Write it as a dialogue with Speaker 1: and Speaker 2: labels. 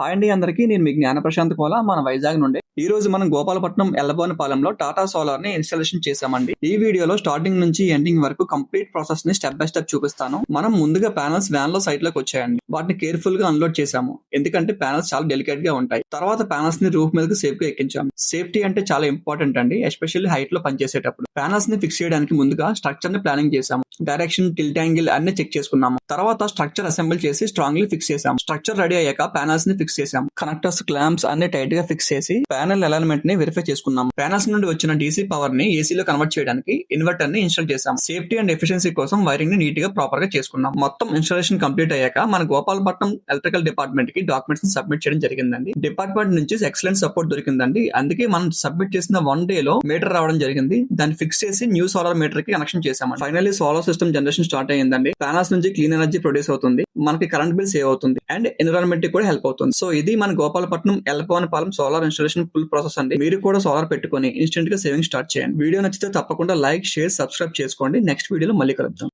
Speaker 1: Hi అండి అందరికీ. నేను మీ జ్ఞాన ప్రశాంత్ కోల. మన వైజాగ్ నుండి ఈ రోజు మనం గోపాలపట్నం ఎల్లబోనపాలెంలో టాటా సోలార్ని ఇన్స్టాలేషన్ చేశామండి. ఈ వీడియోలో స్టార్టింగ్ నుంచి ఎండింగ్ వరకు కంప్లీట్ ప్రాసెస్ని స్టెప్ బై స్టెప్ చూపిస్తాను. మనం ముందుగా ప్యానల్స్ వ్యాన్లో సైట్లోకి వచ్చాయండి. వాటిని కేర్ఫుల్గా అన్లోడ్ చేశాము. ఎందుకంటే ప్యానల్స్ చాలా డెలికేట్గా ఉంటాయి. తర్వాత ప్యానల్స్ని రూఫ్ మీదకి సేఫ్గా ఎక్కించాము. సేఫ్టీ అంటే చాలా ఇంపార్టెంట్ అండి ఎస్పెషల్లీ హైట్లో పనిచేసేటప్పుడు. ప్యానల్స్ని ఫిక్స్ చేయడానికి ముందుగా స్ట్రక్చర్ని ప్లానింగ్ చేశాము. డైరెక్షన్ టిల్ట్ యాంగిల్ అన్ని చెక్ చేసుకున్నాము. తర్వాత స్ట్రక్చర్ అసెంబుల్ చేసి స్ట్రాంగ్లీ ఫిక్స్ చేసాము స్ట్రక్చర్ రెడీ అయ్యాక ప్యానల్స్ని ఫిక్స్ చేసాము కనెక్టర్స్ క్లాంప్స్ అన్ని టైట్గా ఫిక్స్ చేసి ప్యానల్ అలైన్మెంట్ని వెరిఫై చేసుకున్నాం. ప్యానల్స్ నుండి వచ్చిన డీసీ పవర్ని ఏసీ లో కన్వర్ట్ చేయడానికి ఇన్వర్టర్ని ఇన్స్టాల్ చేసాం సేఫ్టీ అండ్ ఎఫిషియన్సీ కోసం వైరింగ్ని నీట్గా ప్రాపర్గా చేసుకున్నాం. మొత్తం ఇన్స్టాలేషన్ కంప్లీట్ అయ్యాక మన గోపాలపట్నం ఎలక్ట్రికల్ డిపార్ట్మెంట్కి డాక్యుమెంట్స్ని సబ్మిట్ చేయడం జరిగిందండి. డిపార్ట్మెంట్ నుంచి ఎక్సలెంట్ సపోర్ట్ దొరికిందండి. అందుకే మనం సబ్మిట్ చేసిన వన్ డే లో మీటర్ రావడం జరిగింది. దాన్ని ఫిక్స్ చేసి న్యూ సోలార్ మీటర్కి కనెక్షన్ చేసాం finally solar system generation start అయ్యిందండి. ప్యానల్స్ నుంచి క్లీన్ ఎనర్జీ ప్రొడ్యూస్ అవుతుంది. మనకి కరెంట్ బిల్ సేవ్ అవుతుంది అండ్ ఎన్విరాన్మెంట్ కూడా హెల్ప్ అవుతుంది. సో ఇది మన గోపాలపట్నం ఎల్పవనపాలెం సోలార్ ఇన్స్టాలేషన్ ఫుల్ ప్రాసెస్ అండి. మీరు కూడా సోలార్ పెట్టుకొని ఇన్స్టెంట్గా సేవింగ్ స్టార్ట్ చేయండి. వీడియో నచ్చితే తప్పకుండా లైక్ షేర్ సబ్స్క్రైబ్ చేసుకోండి. నెక్స్ట్ వీడియోలో మళ్ళీ కలుద్దాం.